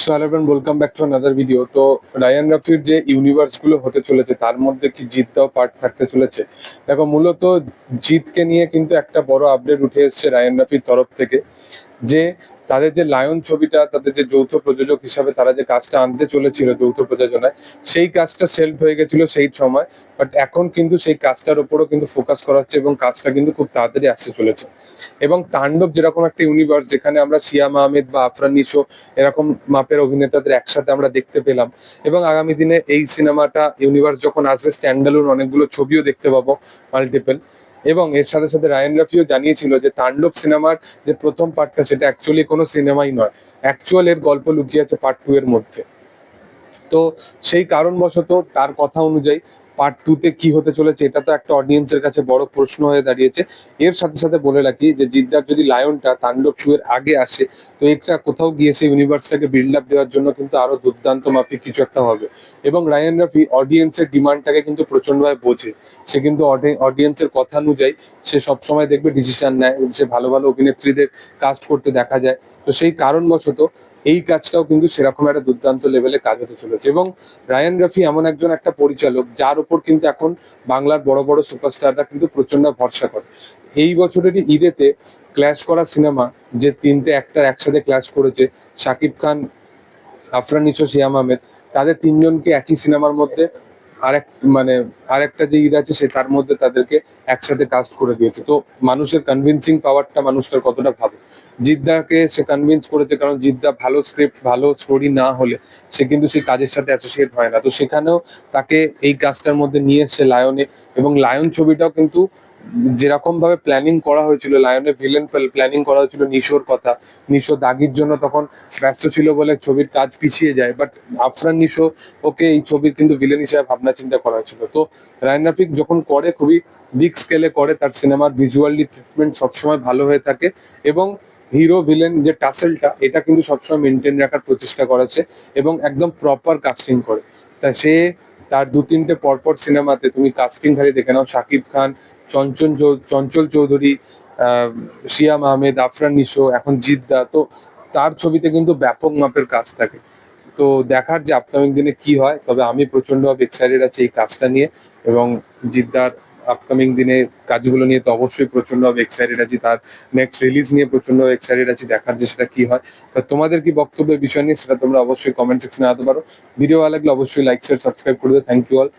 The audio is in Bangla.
So hello welcome back to another video তো রায়ান রাফির যে ইউনিভার্সগুলো হতে চলেছে, তার মধ্যে কি জিতটাও পার্ট থাকতে চলেছে? দেখো, মূলত জিতকে নিয়ে কিন্তু একটা বড় আপডেট উঠে এসছে রায়ান রাফির তরফ থেকে, যে তাদের যে লায়ন ছবিটা, তাদের যে যৌথ প্রযোজক হিসাবে তারা যে কাজটা আনতে চলেছিল যৌথ প্রযোজনায়, সেই কাজটা সেলফ হয়ে গেছিল সেই সময় বাট এখন কিন্তু সেই কাজটার উপরও কিন্তু ফোকাস করা হচ্ছে এবং কাজটা কিন্তু খুব তাড়াতাড়ি আসতে চলেছে। এবং তাণ্ডব যেরকম একটা ইউনিভার্স যেখানে আমরা সিয়াম আহমেদ বা আফরান নিশো এরকম মাপের অভিনেতাদের একসাথে আমরা দেখতে পেলাম এবং আগামী দিনে এই সিনেমাটা ইউনিভার্স যখন আসবে স্ট্যান্ডালুন অনেকগুলো ছবিও দেখতে পাবো মাল্টিপল এবং এর সাথে সাথে রায়ান রাফিও জানিয়েছিল যে তাণ্ডব সিনেমার যে প্রথম পার্টটা, সেটা অ্যাকচুয়ালি কোনো সিনেমাই নয়। অ্যাকচুয়াল এর গল্প লুকিয়ে আছে পার্ট টু এর মধ্যে। তো সেই কারণবশত তার কথা অনুযায়ী পার্ট টু তে কি হতে চলেছে, এটা তো একটা অডিয়েন্সের কাছে বড় প্রশ্ন হয়ে দাঁড়িয়েছে। এর সাথে সাথে বলে রাখি যে, জিদ্দার যদি লায়নটা তাণ্ডব টু এর আগে আসে, তো এটা কোথাও গিয়ে সেই ইউনিভার্সটাকে বিল্ড আপ দেওয়ার জন্য কিন্তু আরও দুর্দান্ত মাফিক কিছু একটা হবে। এবং রায়ান রাফি অডিয়েন্সের ডিমান্ডটাকে কিন্তু প্রচন্ডভাবে বোঝে। সে কিন্তু অডিয়েন্সের কথা অনুযায়ী সে সবসময় দেখবে ডিসিশন নেয় সে ভালো ভালো অভিনেত্রীদের কাস্ট করতে দেখা যায়। তো সেই কারণবশত এই কাজটাও কিন্তু সেরকম একটা দুর্দান্ত লেভেলে কাজ হতে চলেছে। এবং রায়ান রাফি এমন একজন একটা পরিচালক, যার উপর কিন্তু এখন বাংলার বড় বড় সুপারস্টাররা কিন্তু প্রচণ্ড ভরসা করে। এই বছরেরই ঈদেতে ক্ল্যাশ করা সিনেমা যে তিনটে একটা একসাথে ক্ল্যাশ করেছে শাকিব খান, আফরান ইসো শিয়াম আহমেদ, তাদের তিনজনকে একই সিনেমার মধ্যে আরেক মানে আরেকটা যে ঈদ আছে সে তার মধ্যে তাদেরকে একসাথে কাস্ট করে দিয়েছে। তো মানুষের কনভিন্সিং পাওয়ারটা মানুষটার কতটা ভাবে? জিদ্দাকে সে কনভিন্স করেছে কারণ জিদ্দা ভালো স্ক্রিপ্ট ভালো স্টোরি না হলে সে কিন্তু সেই কাজের সাথে অ্যাসোসিয়েট হয় না। তো সেখানেও তাকে এই কাজটার মধ্যে নিয়ে এসছে লায়নে এবং লায়ন ছবিটাও কিন্তু যেরকম ভাবে প্ল্যানিং করা হয়েছিল লায়নের ভিলেন প্ল্যানিং করা হয়েছিল নিশোর কথা। নিশো দাগির জন্য তখন ব্যস্ত ছিল বলে ছবির কাজ পিছিয়ে যায় বাট আফরান নিশো ওকে এই ছবির কিন্তু ভিলেন হিসেবে ভাবনা চিন্তা করা হয়েছিল। তো রায়ন রাফিক যখন করে, খুবই বিগ স্কেলে করে, তার সিনেমার ভিজুয়ালি ট্রিটমেন্ট সবসময় ভালো হয়ে থাকে এবং হিরো ভিলেন যে টাসেলটা, এটা কিন্তু সবসময় মেনটেন রাখার প্রচেষ্টা করেছে এবং একদম প্রপার কাস্টিং করে। তা সে তার দু তিনটে পরপর সিনেমাতে তুমি কাস্টিং খালি দেখে নাও। শাকিব খান, চঞ্চল চঞ্চল চৌধুরী শিয়া শিয়াম আহমেদ আফরান নিশো, এখন জিদ্দা। তো তার ছবিতে কিন্তু ব্যাপক মাপের কাজ থাকে। তো দেখার যে আপকামিং দিনে কি হয়, তবে আমি প্রচন্ডভাবে এক্সাইটেড আছি এই কাজটা নিয়ে এবং জিদ্দার আপকামিং দিনে কাজগুলো নিয়ে তো অবশ্যই প্রচন্ডভাবে এক্সাইটেড আছি, তার নেক্সট রিলিজ নিয়ে প্রচণ্ড এক্সাইটেড আছি, দেখার যে সেটা কি হয়। তা তোমাদের কি বক্তব্য বিষয় নিয়ে সেটা তোমরা অবশ্যই কমেন্ট সেকশনে আনতে পারো। ভিডিও ভালো লাগলে অবশ্যই লাইক শেয়ার সাবস্ক্রাইব করে দেবে থ্যাংক ইউ অল